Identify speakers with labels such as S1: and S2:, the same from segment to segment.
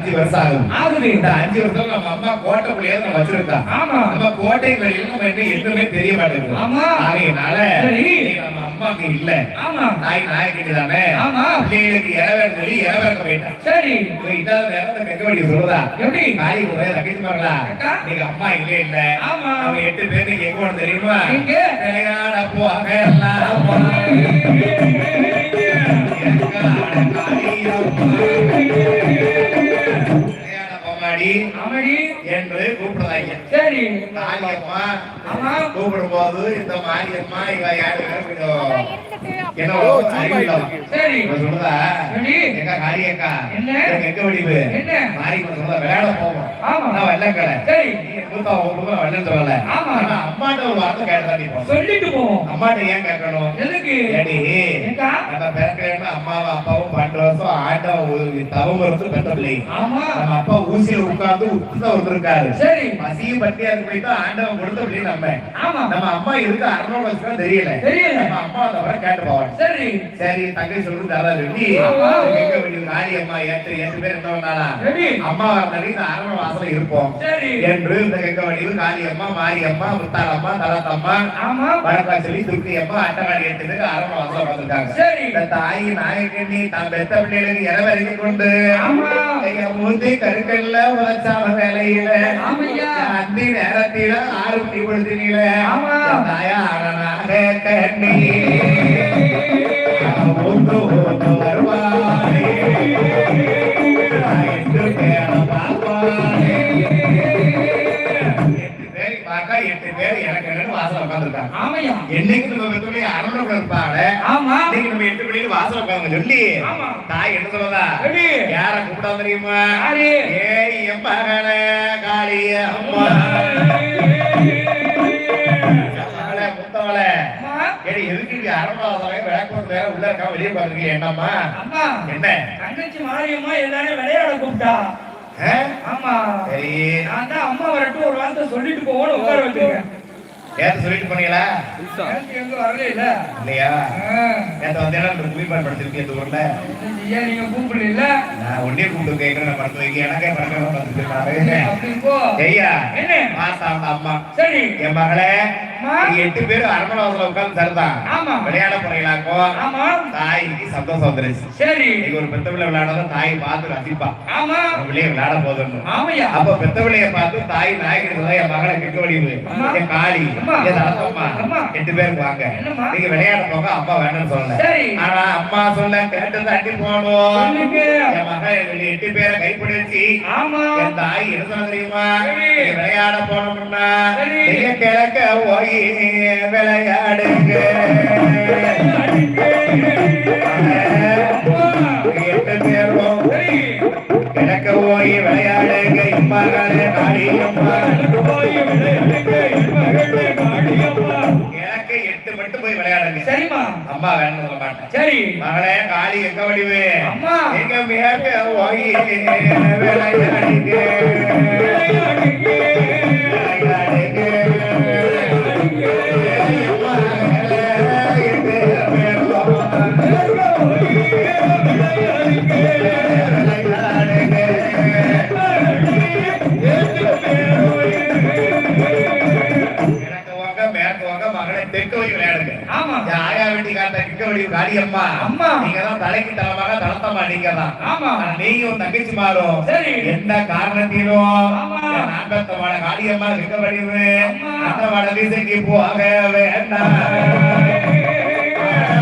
S1: அஞ்சு வருஷம் ஆகுது.
S2: ஆகுது
S1: இந்த அஞ்சு வருஷம் நம்ம அம்மா கோட்டை பிள்ளையாவது நம்ம வச்சிருக்கோம்
S2: ஆமா.
S1: நம்ம கோட்டை வெளியில நம்ம என்ன எதுவுமே தெரிய மாட்டேங்குது.
S2: ஆமா.
S1: ஆகையினால நம்ம அம்மாக்கு இல்ல.
S2: ஆமா.
S1: நாய் நாயக்கிட்டு தானே
S2: ஆமா.
S1: பிள்ளைகளுக்கு இறவேன் சொல்லி இறவேன் போயிட்டான்
S2: சரி.
S1: இல்லாத நேரம் இந்த கெங்கவடி சொல்றதா
S2: எப்படி?
S1: காய் ஒரே தக்கிட்டு பாருங்களா. நீங்க அம்மா இல்ல இல்ல.
S2: ஆமா.
S1: அவங்க எட்டு பேர் நீங்க எங்க போகணும் தெரியுமா?
S2: எங்க?
S1: விளையாட என்று கூப்பிடுறாங்க
S2: சரி.
S1: மாரியம்மா
S2: ஆமா.
S1: கூப்பிடும் போது இந்த மாரியம்மா இவ யாரு? என்ன? எங்க காரியக்கா
S2: என்ன?
S1: எங்க எங்க வடிவு?
S2: என்ன?
S1: மாரியம்மா சொல்றதா விளையாட போவோம்.
S2: ஆமா.
S1: நான் வெள்ளக்கடை.
S2: சரி.
S1: மூத்தா உங்க வெள்ளம் சொல்லல
S2: ஆமா.
S1: அம்மாட்ட ஒரு வார்த்தை கேட்டா.
S2: சொல்லிட்டு போவோம்
S1: அம்மாட்ட ஏன் கேட்கணும்?
S2: எதுக்கு?
S1: ஏடி
S2: ஏக்கா?
S1: நம்ம பிறக்கிறேன்னா அம்மாவும் அப்பாவும் பன்னெண்டு வருஷம் ஒரு தவம் இருந்து பெற்ற பிள்ளை.
S2: ஆமா.
S1: நம்ம அப்பா ஊசியில உட்கார்ந்து உப்புதான் ஒருத்தருக்காரு
S2: சரி.
S1: பசியும் பட்டியா இருக்கு போயிட்டு ஆண்டவன் கொடுத்த பிள்ளை நம்ம.
S2: ஆமா.
S1: நம்ம அம்மா இருக்கு அறுநூறு வருஷம் தெரியல.
S2: தெரியல.
S1: நம்ம அம்மா தவிர கேட்டு போவாங்க
S2: சரி
S1: தங்கை சொல்லி
S2: ஆமா.
S1: எங்க வெளியூர் காளி அம்மா ஏற்று எட்டு பேர்? அம்மா வரணும் இந்த அரவண வாசல இருப்போம் என்று இந்த கெங்க வடிவு காளி அம்மா மாரி அம்மா தலத்தம்மா
S2: ஆமா
S1: வடக்காச்சலி துர்க்கி அம்மா அட்டகாடி எட்டு பேர் அரவண வாசல வந்திருக்காங்க
S2: சரி
S1: இந்த தாய் நாயகனி தான் பெத்த பிள்ளைகளுக்கு இரவறிக்கை கொண்டு
S2: ஆமா.
S1: எங்க மூந்தி கருக்கல்ல உழைச்சாம வேலையில. அந்தி நேரத்தில ஆறு மணி பொழுதினில. தாயா கண்ணி தாய் என்ன
S2: எப்படி?
S1: யார கூப்பிட்டா தெரியுமா? ஏய் மகளே காளிய அம்மா. எதுக்கு இங்க அரண்மனை விளக்கு வேற உள்ள இருக்கா வெளியே பாத்துருக்கீங்க என்னம்மா?
S2: அம்மா
S1: என்ன?
S2: தங்கச்சி மாரியம்மா எல்லாரும் விளையாட கூப்பிட்டா? ஆமா.
S1: சரி.
S2: நான் தான் அம்மா வரட்டும் ஒரு வார்த்தை சொல்லிட்டு போவோம்னு உட்கார வச்சிருக்கேன்.
S1: சொல்லிட்டு போனீங்களா?
S2: எங்க வரல இல்ல
S1: இல்லையா நேத்து வந்து என்ன குளிப்பாடு படுத்திருக்கீங்க இந்த ஊர்ல?
S2: ஏன் நீங்க கூப்பிடல
S1: நான் ஒன்னே கூப்பிட்டு கேட்கறேன் வைக்க எனக்கே படுக்க படுத்துருக்காரு
S2: அப்படி போ
S1: ஐயா
S2: என்ன?
S1: மாசா அம்மா.
S2: சரி.
S1: என் மகளே எட்டு பேரும் அரண்மனை உட்கார்ந்து தருதான்
S2: ஆமா.
S1: விளையாட போறீங்களாக்கோ
S2: ஆமா.
S1: தாய்க்கு சந்தோஷம் வந்துருச்சு.
S2: சரி.
S1: ஒரு பெத்த பிள்ளை விளையாடாதான் தாய் பார்த்து ரசிப்பா.
S2: ஆமா.
S1: பிள்ளைய விளையாட
S2: ஆமையா.
S1: அப்ப பெத்த பிள்ளைய பார்த்து தாய் நாய்க்கு என் மகளை வடிவு
S2: அம்மா.
S1: என் காளி. என் தலத்தம்மா. எட்டு பேருக்கு வாங்க? நீங்க விளையாட போங்க அப்பா வேணும்னு சொல்லல.
S2: சரி.
S1: ஆனா அம்மா சொல்ல கேட்டு தட்டி
S2: சொல்லுங்க.
S1: என் எங்களை எட்டு பேரை கைப்பிடிச்சு.
S2: ஆமா.
S1: என் தாய் என்ன தெரியுமா?
S2: சரி.
S1: நீங்க விளையாட போனோம்னா கிழக்க போய் விளையாடுங்க எட்டு பேரும்
S2: சரி.
S1: போய் விளையாடுங்க இம்மகளே காளியம்மா கிழக்க எட்டு மட்டும் போய் விளையாடுங்க
S2: சரிம்மா
S1: அம்மா. வேணும் சொல்ல மாட்டேன்
S2: சரி.
S1: மகளே காளி எங்க வடிவு
S2: அம்மா.
S1: எங்க மேற்க போய் விளையாடுங்க
S2: ஆமா.
S1: ஆயா வீட்டி காட்ட கிக்கவடி காளியம்மா
S2: அம்மா.
S1: நீங்க தான் தலைக்கு தலமாக தளத்தம்மா நீங்க தான்
S2: ஆமா
S1: நீயும் தங்கச்சி மாறும்.
S2: சரி.
S1: எந்த காரணத்திலும்?
S2: ஆமா.
S1: நாகத்தமான காளியம்மா கிக்கவடிவு
S2: அம்மா.
S1: அந்த வடதிசைக்கு போக வேண்டாம்.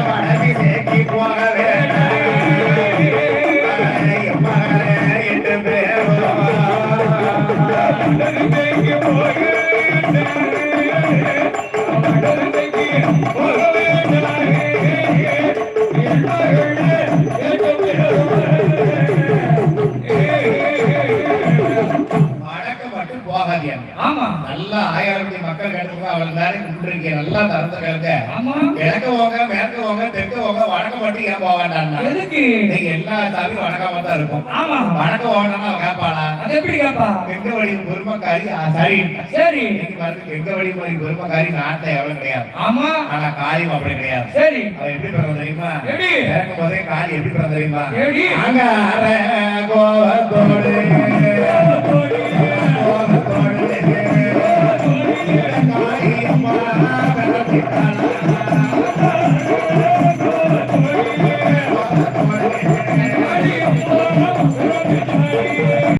S1: வடதிசைக்கு போக வேண்டாம். எம்மகளே எட்டு பேரும் நல்லா ஆயிரத்தி மக்கள் கேட்டு அவள் தானே கும்பிட்டுருக்கீங்க நல்லா கேளுங்க
S2: ஆமா.
S1: கிழக்கு போங்க மேற்கு போங்க தெற்கு போங்க வடக்கு மட்டும் ஏன் போக வேண்டாம்
S2: எதுக்கு?
S1: நீங்க எல்லா சாமியும் வடக்காம தான் இருக்கும்
S2: ஆமா.
S1: வடக்கு போகணும்னா கேட்பாளா?
S2: அது எப்படி கேப்பா
S1: எங்க வழி பொறுமக்காரி சரி.
S2: சரி.
S1: இன்னைக்கு பாருங்க எங்க வழி மாதிரி பொறுமக்காரி நாட்டை எவ்வளவு கிடையாது.
S2: ஆமா.
S1: ஆனா காரியம் அப்படி கிடையாது.
S2: சரி.
S1: அவ எப்படி பிறந்த தெரியுமா?
S2: எப்படி?
S1: போதே காரி எப்படி பிறந்த தெரியுமா?
S2: எப்படி?
S1: அங்கார கோவத்தோடு Thank you.